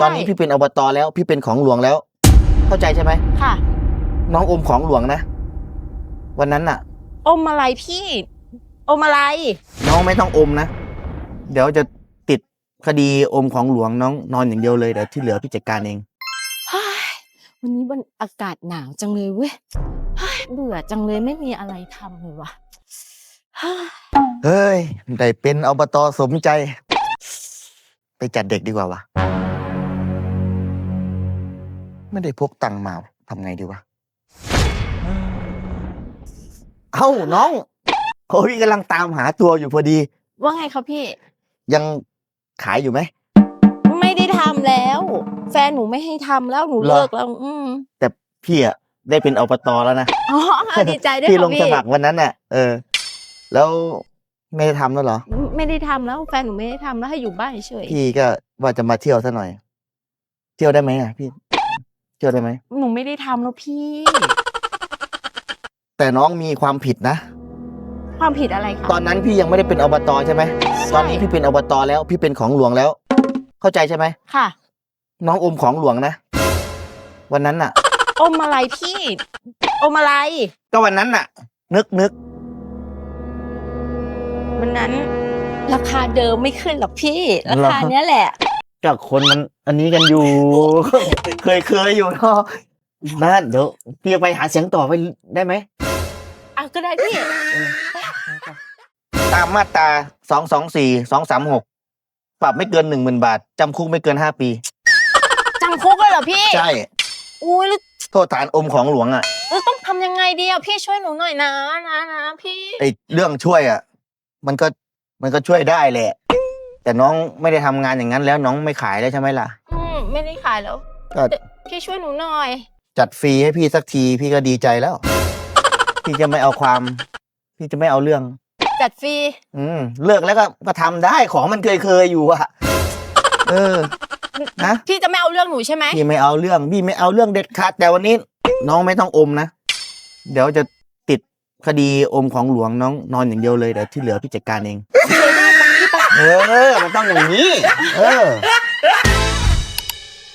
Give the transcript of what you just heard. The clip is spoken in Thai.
ตอนนี้พี่เป็นอบตแล้ว พี่เป็นของหลวงแล้ว เข้าใจใช่ไหมค่ะ น้องอมของหลวงนะ วันนั้นน่ะ อมอะไรพี่ อมอะไร น้องไม่ต้องอมนะ เดี๋ยวจะติดคดีอมของหลวงน้องนอนอย่างเดียวเลยเดี๋ยวที่เหลือพี่จัดการเองเฮ้ยวันนี้มันอากาศหนาวจังเลยเว้ยเฮ้ยเบื่อจังเลยไม่มีอะไรทำเลยว่ะเฮ้ยเฮ้ย ได้เป็นอบตสมใจ ไปจัดเด็กดีกว่าวะ ไม่ได้พกตังค์มาทำไงดีวะ เอ้าน้องโอ้ยกำลังตามหาตัวอยู่พอดี ว่าไงคะพี่ ยังขายอยู่ไหม ไม่ได้ทำแล้ว แฟนหนูไม่ให้ทำแล้วหนูเหรอ เลิกแล้ว อืมแต่พี่อะได้เป็นอบตแล้วนะ อ๋อดีใจด้วยพี่ลค่ะงพี่สมัครวันนั้นน่ะ เออ แล้วไม่ได้ทำแล้วเหรอ ไม่ได้ทำแล้วแฟนหนูไม่ได้ทำแล้วให้อยู่บ้านเฉยพี่ก็ว่าจะมาเที่ยวซะหน่อย เที่ยวได้ไหมอะพี่ เที่ยวได้ไหม หนูไม่ได้ทำแล้วพี่ แต่น้องมีความผิดนะ ความผิดอะไรคะ ตอนนั้นพี่ยังไม่ได้เป็นอบตใช่ไหมตอนนี้พี่เป็นอบตแล้วพี่เป็นของหลวงแล้ว เข้าใจใช่ไหม ค่ะ น้องอมของหลวงนะ วันนั้นน่ะ อมอะไรพี่ อมอะไร ก็วันนั้นน่ะ นึกนึกวันนั้น ราคาเดิมไม่ขึ้นหรอกพี่ ราเหรอคาเนี้ยแหละ ก็คนมันอันนี้กันอยู่ เคยเคยอยู่เนาะนั่นเดี๋ยวพี่ไปหาเสียงต่อไปได้ไหมอะก็ได้พี่ตามมาตราสองสองสี่สองสามหกปรับไม่เกินหนึ่งหมื่นบาท จำคุกไม่เกินห้าปี จำคุกเลยเหรอพี่ ใช่ อุ้ยแล้วโทษฐานอมของหลวงอะแล้วต้องทำยังไงดีอะพี่ช่วยหนูหน่อยนะนะนะพี่ไอเรื่องช่วยอะ มันก็มันก็ช่วยได้แหละ แต่น้องไม่ได้ทำงานอย่างนั้นแล้วน้องไม่ขายแล้วใช่ไหมล่ะ อืมไม่ได้ขายแล้ว ก็แต่พี่ช่วยหนูหน่อย จัดฟรีให้พี่สักทีพี่ก็ดีใจแล้ว พี่จะไม่เอาความ พี่จะไม่เอาเรื่อง จัดฟรี อืมเลิกแล้วก็ก็ทำได้ของมันเคยเคยๆอยู่อะเออนะพี่จะไม่เอาเรื่องหนูใช่ไหม พี่ไม่เอาเรื่องพี่ไม่เอาเรื่องเด็ดขาดแต่วันนี้ น้องไม่ต้องอมนะเดี๋ยวจะติดคดีอมของหลวงน้องนอนอย่างเดียวเลยเดี๋ยวที่เหลือพี่จัดการเอง เออ มันต้องอย่างนี้ เออ